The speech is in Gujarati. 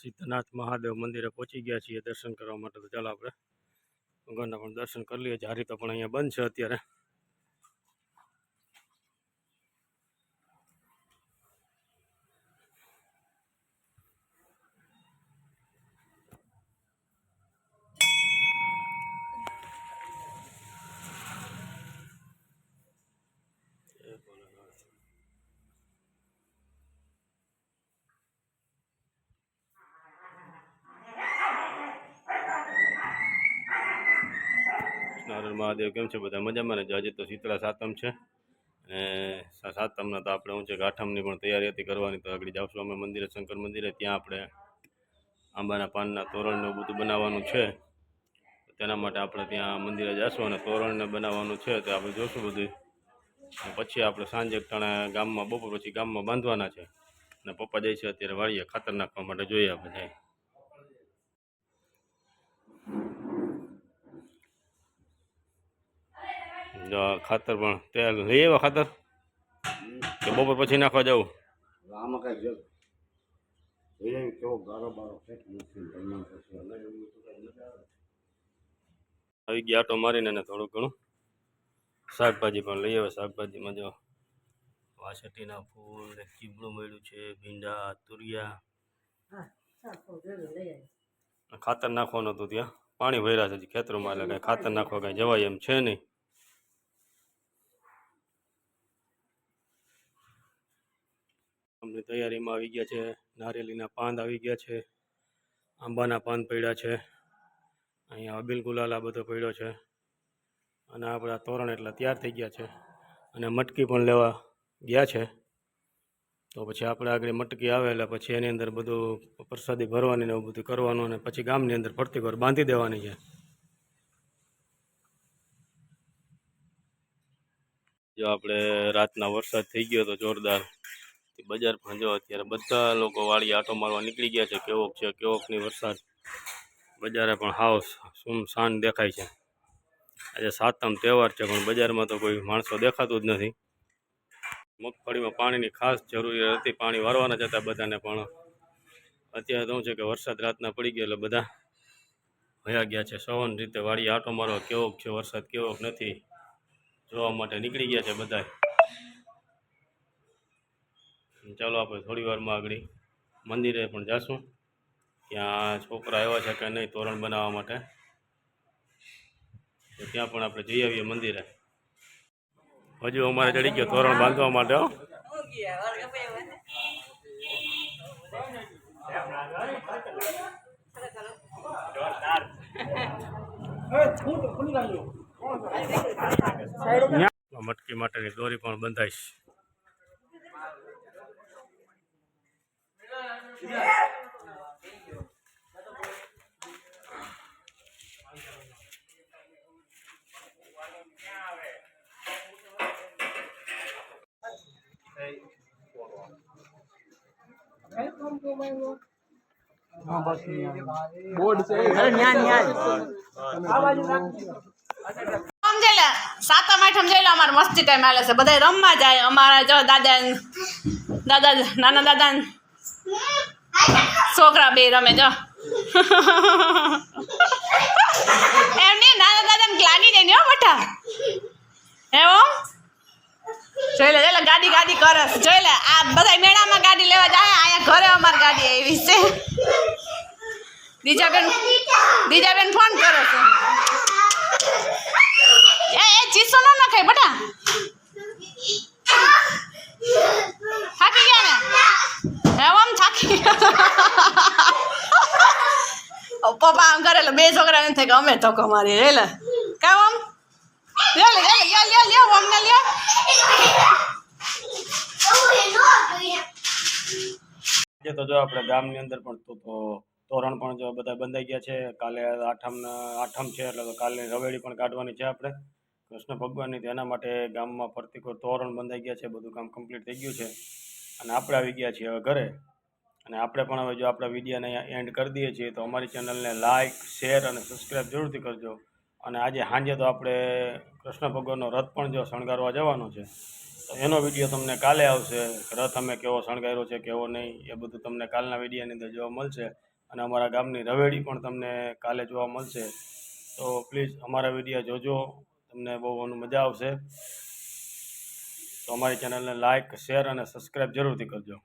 સિદ્ધનાથ મહાદેવ મંદિરે પહોંચી ગયા છીએ, દર્શન કરવા માટે તો ચાલો આપણે ભગવાનના પણ દર્શન કરી લઈએ. જારી તો પણ અહીંયા બંધ છે અત્યારે જય ભોલેનાથ. નારાયણ મહાદેવ કેમ છે બધા મજામાં ને? આજે તો શીતળા સાતમ છે અને સાતમના તો આપણે હું છે કે પણ તૈયારી હતી કરવાની તો આગળ જાવશું અમે મંદિરે, શંકર મંદિરે. ત્યાં આપણે આંબાના પાનના તોરણને બધું બનાવવાનું છે. તેના માટે આપણે ત્યાં મંદિરે જઈશું અને તોરણને બનાવવાનું છે તો આપણે જોશું બધું. પછી આપણે સાંજે ટાણે ગામમાં, બપોર પછી ગામમાં બાંધવાના છે. અને પપ્પા જાય છે અત્યારે વાળીએ ખાતર નાખવા માટે જોઈએ આપણે જાય. જો આ ખાતર પણ તેલ લઈ આવ્યા ખાતર? કે બપોર પછી નાખવા જવું? આમાં કાંઈ એ કેવો ગારો બારો તો આવે. ગયા આટો મારીને એને થોડું ઘણું. શાકભાજી પણ લઈ આવે શાકભાજીમાં જો વાસટીના ફૂલ ને ચીબડું મળ્યું છે ભીંડા તુરિયા. ખાતર નાખવાનું હતું ત્યાં. પાણી ભર્યા છે ખેતરોમાં એટલે કાંઈ ખાતર નાખવા કાંઈ જવાય એમ છે નહીં. અમની તૈયારીમાં આવી ગયા છે. નારિયેલીના પાન આવી ગયા છે. આંબાના પાન પડ્યા છે. અહીંયા અબીલ ગુલાલ આ બધો પડ્યો છે. અને આપણા તોરણ એટલા તૈયાર થઈ ગયા છે. અને મટકી પણ લેવા ગયા છે. તો પછી આપણે આગળ મટકી આવે એટલે પછી એની અંદર બધું પ્રસાદી ભરવાની ને એવું બધું કરવાનું અને પછી ગામની અંદર ફરતી ઘર બાંધી દેવાની છે. જો આપણે રાતના વરસાદ થઈ ગયો તો જોરદાર બજાર પણ જો અત્યારે બધા લોકો વાળી આટો મારવા નીકળી ગયા છે. કેવોક છે કેવોકની વરસાદ. બજારે પણ હાવ શાન દેખાય છે. આજે સાતમ તહેવાર છે, પણ બજારમાં તો કોઈ માણસો દેખાતું જ નથી. મગફળીમાં પાણીની ખાસ જરૂરિયાત હતી. પાણી વારવાના જતા બધાને પણ અત્યારે તો શું છે કે વરસાદ રાતના પડી ગયો, એટલે બધા ભયા ગયા છે. સવન રીતે વાળી આટો મારવા કેવોક છે, વરસાદ કેવોક નથી. જોવા માટે નીકળી ગયા છે બધા ચાલો આપણે થોડી વારમાં આગળ મંદિરે પણ જાશું. ત્યાં છોકરા આવ્યા છે કે નહીં તોરણ બનાવવા માટે. તો ત્યાં પણ આપણે જઈ આવીએ મંદિરે. હજુ અમારે ચડી ગયો તોરણ બાંધવા માટે મટકી માટેની દોરી પણ બંધાઈશ. સાતમ આઠમ જઈ અમારે મસ્તી ટાઈમ આલે છે. બધા રમવા જાય. અમારા જો દાદા દાદા, નાના દાદા છોકરા બે રમે, જો. એમ નહીં નાના દાદા લાગી જાય ને હો, મઠા. એવો જોઈ લે જોઈ લે, ગાડી ગાડી કરે જોઈ લે, આ બધા મેળામાં ગાડી લેવા જાય, અહીંયા ઘરે અમારી ગાડી આવી છે. દીજાબેન દીજાબેન ફોન કરે છે. એ ચીસો ન નખાય, બટા થાકી ગયા ને એમ આમ થાકી ગયા પપ્પા આમ કરે એટલે બે છોકરા એમ થાય કે અમે ધક્કો મારીએ લે લે કામ આમ લે લે લે લે લે લે અમને લે આજે તો જો આપણે ગામની અંદર પણ તો તોરણ પણ જો બધા બંધાઈ ગયા છે. કાલે આઠમના આઠમ છે, એટલે કાલે રવેડી પણ કાઢવાની છે આપણે. કૃષ્ણ ભગવાનની તેના માટે ગામમાં ફરતી કોઈ તોરણ બંધાઈ ગયા છે, બધું કામ કમ્પ્લીટ થઈ ગયું છે. અને આપણે આવી ગયા છીએ હવે ઘરે. અને આપણે પણ હવે જો આપણા વિડીયોને અહીંયા એન્ડ કરી દઈએ છીએ, તો અમારી ચેનલને લાઇક શેર અને સબસ્ક્રાઈબ જરૂરથી કરજો. અને આજે સાંજે તો આપણે કૃષ્ણ ભગવાનનો રથ પણ જો શણગારવા જવાનો છે, તો એનો વીડિયો તમને કાલે આવશે. રથ અમે કેવો શણગાર્યો છે, કેવો નહીં, એ બધું તમને કાલના વિડીયોની અંદર જોવા મળશે. અને અમારા ગામની રવેડી પણ તમને કાલે જોવા મળશે. તો પ્લીઝ અમારા વીડિયો જોજો, તમને બહુ મજા આવશે. તો અમારી ચેનલને લાઇક શેર અને સબસ્ક્રાઈબ જરૂરથી કરજો.